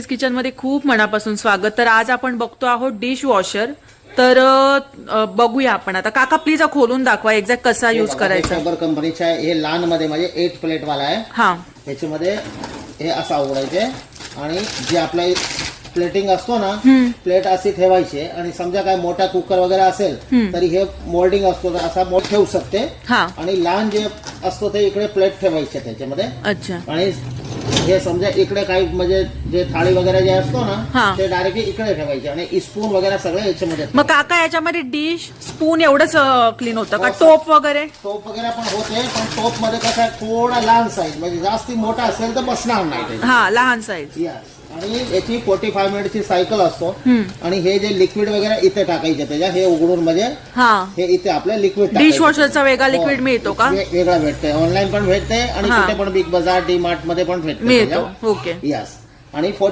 किचनमध्ये खूप मनापासून स्वागत. तर आज आपण बघतो आहोत डिश वॉशर तर बघूया आपण आता. काका प्लीज खोलून दाखवा एक्झॅक्ट कसा यूज करायचा. कंपनीचा आहे. हे लहानमध्ये म्हणजे एट प्लेट वाला आहे. हा. ह्याच्यामध्ये हे असा उघडायचे आणि जे आपला प्लेटिंग असतो ना प्लेट अशी ठेवायची. आणि समजा काय मोठा कुकर वगैरे असेल तरी हे मोल्डिंग असतो तर असा मोठ ठेवू शकते. हा. आणि लहान जे असतो ते इकडे प्लेट ठेवायचे त्याच्यामध्ये. अच्छा. आणि हे समजा इकडे काही म्हणजे जे थाळी वगैरे जे असतो हा. ना ते डायरेक्टली इकडे ठेवायचे आणि स्पून वगैरे सगळं याच्यामध्ये मग काका याच्यामध्ये डिश स्पून एवढंच क्लीन होतं का हो, सर. टोप वगैरे टोप वगैरे पण होते पण टोपमध्ये कसं आहे थोडा लहान साईज म्हणजे जास्ती मोठा असेल तर बसणार नाही ते हा लहान साईज Yes. आणि याची फोर्टी फाय मिनिटची सायकल असतो. आणि हे जे लिक्विड वगैरे इथे टाकायचे त्याच्या हे उघडून म्हणजे हा. हे इथे आपलं लिक्विड डिश वॉशरचा वेगळा लिक्विड मिळतो का? वेगळा भेटते ऑनलाईन पण भेटते आणि हा. कुठे पण बिग बाजार डी मार्टमध्ये पण भेटते मिळतो. ओके यस आणि फोर्टी